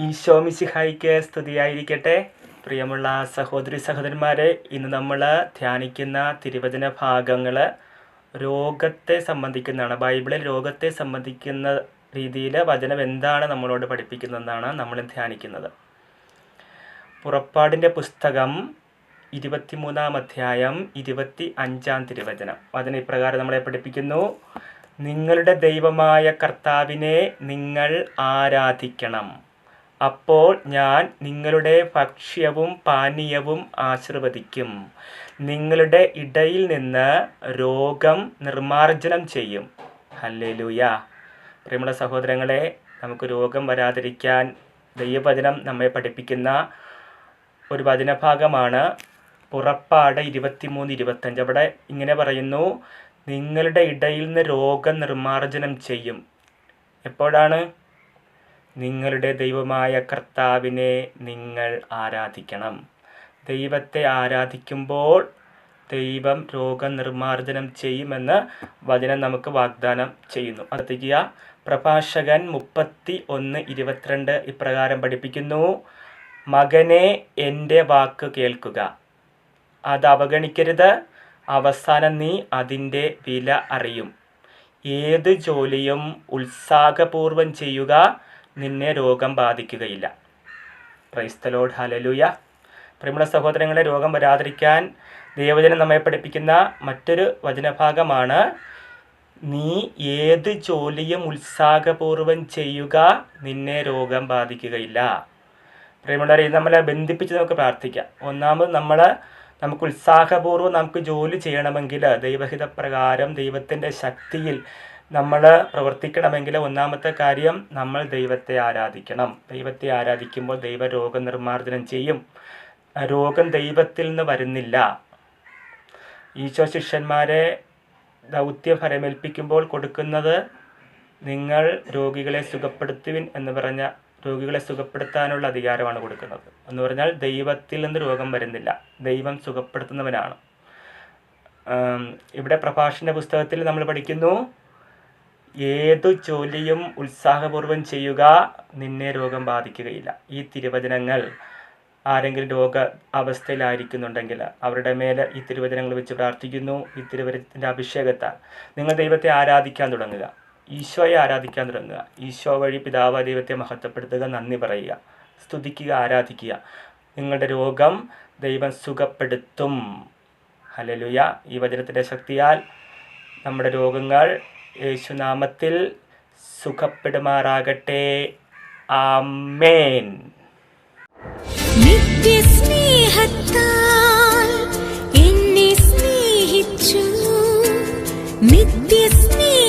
ഈശോമിശിഹായിക്ക് സ്തുതിയായിരിക്കട്ടെ. പ്രിയമുള്ള സഹോദരി സഹോദരന്മാരെ ഇന്ന് നമ്മൾ ധ്യാനിക്കുന്ന തിരുവചന ഭാഗങ്ങൾ രോഗത്തെ സംബന്ധിക്കുന്നതാണ്. ബൈബിളിൽ രോഗത്തെ സംബന്ധിക്കുന്ന രീതിയിൽ വചനം എന്താണ് നമ്മളോട് പഠിപ്പിക്കുന്നതെന്നാണ് നമ്മൾ ധ്യാനിക്കുന്നത്. പുറപ്പാടിന്റെ പുസ്തകം ഇരുപത്തിമൂന്നാം അധ്യായം ഇരുപത്തി അഞ്ചാം തിരുവചനം. വചനം ഇപ്രകാരം നമ്മളെ പഠിപ്പിക്കുന്നു. നിങ്ങളുടെ ദൈവമായ കർത്താവിനെ നിങ്ങൾ ആരാധിക്കണം. അപ്പോൾ ഞാൻ നിങ്ങളുടെ ഭക്ഷ്യവും പാനീയവും ആശീർവദിക്കും. നിങ്ങളുടെ ഇടയിൽ നിന്ന് രോഗം നിർമാർജനം ചെയ്യും. ഹല്ലേലൂയ. പ്രിയമുള്ള സഹോദരങ്ങളെ നമുക്ക് രോഗം വരാതിരിക്കാൻ ദൈവവചനം നമ്മെ പഠിപ്പിക്കുന്ന ഒരു വചനഭാഗമാണ് പുറപ്പാട് ഇരുപത്തിമൂന്ന് ഇരുപത്തഞ്ച്. അവിടെ ഇങ്ങനെ പറയുന്നു നിങ്ങളുടെ ഇടയിൽ നിന്ന് രോഗം നിർമാർജനം ചെയ്യും. എപ്പോഴാണ്? നിങ്ങളുടെ ദൈവമായ കർത്താവിനെ നിങ്ങൾ ആരാധിക്കണം. ദൈവത്തെ ആരാധിക്കുമ്പോൾ ദൈവം രോഗ നിർമ്മാർജനം ചെയ്യുമെന്ന് വചനം നമുക്ക് വാഗ്ദാനം ചെയ്യുന്നു. ശ്രദ്ധിക്കുക. പ്രഭാഷകൻ മുപ്പത്തി ഒന്ന് ഇരുപത്തിരണ്ട് ഇപ്രകാരം പഠിപ്പിക്കുന്നു. മകനെ എന്റെ വാക്ക് കേൾക്കുക. അത് അവഗണിക്കരുത്. അവസാനം നീ അതിന്റെ വില അറിയും. ഏത് ജോലിയും ഉത്സാഹപൂർവം ചെയ്യുക. നിന്നെ രോഗം ബാധിക്കുകയില്ല. ക്രൈസ്തലോഡ് ഹലലൂയ പ്രിയമുള്ള സഹോദരങ്ങളെ രോഗം വരാതിരിക്കാൻ ദൈവജനം നമ്മെ പഠിപ്പിക്കുന്ന മറ്റൊരു വചനഭാഗമാണ് നീ ഏത് ജോലിയും ഉത്സാഹപൂർവം ചെയ്യുക നിന്നെ രോഗം ബാധിക്കുകയില്ല. പ്രിയമുള്ളവരെ ഇത് നമ്മളെ ബന്ധിപ്പിച്ച് നമുക്ക് പ്രാർത്ഥിക്കാം. ഒന്നാമത് നമ്മൾ നമുക്ക് ഉത്സാഹപൂർവം നമുക്ക് ജോലി ചെയ്യണമെങ്കിൽ ദൈവഹിതപ്രകാരം ദൈവത്തിന്റെ ശക്തിയിൽ നമ്മൾ പ്രവർത്തിക്കണമെങ്കിൽ ഒന്നാമത്തെ കാര്യം നമ്മൾ ദൈവത്തെ ആരാധിക്കണം. ദൈവത്തെ ആരാധിക്കുമ്പോൾ ദൈവ രോഗനിർമ്മാർജനം ചെയ്യും രോഗം ദൈവത്തിൽ നിന്ന് വരുന്നില്ല. ഈശോ ശിഷ്യന്മാരെ ദൗത്യ ഫലമേൽപ്പിക്കുമ്പോൾ കൊടുക്കുന്നത് നിങ്ങൾ രോഗികളെ സുഖപ്പെടുത്തുവിൻ എന്ന് പറഞ്ഞ രോഗികളെ സുഖപ്പെടുത്താനുള്ള അധികാരമാണ് കൊടുക്കുന്നത്. എന്ന് പറഞ്ഞാൽ ദൈവത്തിൽ നിന്ന് രോഗം വരുന്നില്ല. ദൈവം സുഖപ്പെടുത്തുന്നവനാണ്. ഇവിടെ പ്രഭാഷണ പുസ്തകത്തിൽ നമ്മൾ പഠിക്കുന്നു ഏതു ജോലിയും ഉത്സാഹപൂർവം ചെയ്യുക നിന്നെ രോഗം ബാധിക്കുകയില്ല. ഈ തിരുവചനങ്ങൾ ആരെങ്കിലും രോഗ അവസ്ഥയിലായിരിക്കുന്നുണ്ടെങ്കിൽ അവരുടെ മേലെ ഈ തിരുവചനങ്ങൾ വെച്ച് പ്രാർത്ഥിക്കുന്നു. ഈ തിരുവചനത്തിന്റെ അഭിഷേകത്താൽ നിങ്ങൾ ദൈവത്തെ ആരാധിക്കാൻ തുടങ്ങുക. ഈശോയെ ആരാധിക്കാൻ തുടങ്ങുക. ഈശോ വഴി പിതാവ് ദൈവത്തെ മഹത്വപ്പെടുത്തുക നന്ദി പറയുക സ്തുതിക്കുക ആരാധിക്കുക. നിങ്ങളുടെ രോഗം ദൈവം സുഖപ്പെടുത്തും. ഹലലുയ ഈ വചനത്തിന്റെ ശക്തിയാൽ നമ്മുടെ രോഗങ്ങൾ യേശുനാമത്തിൽ സുഖപ്പെടുമാറാകട്ടെ. ആമേൻ. നിത്യസ്നേഹത്താൽ എന്നെ സ്നേഹിച്ചു. നിത്യസ്നേഹ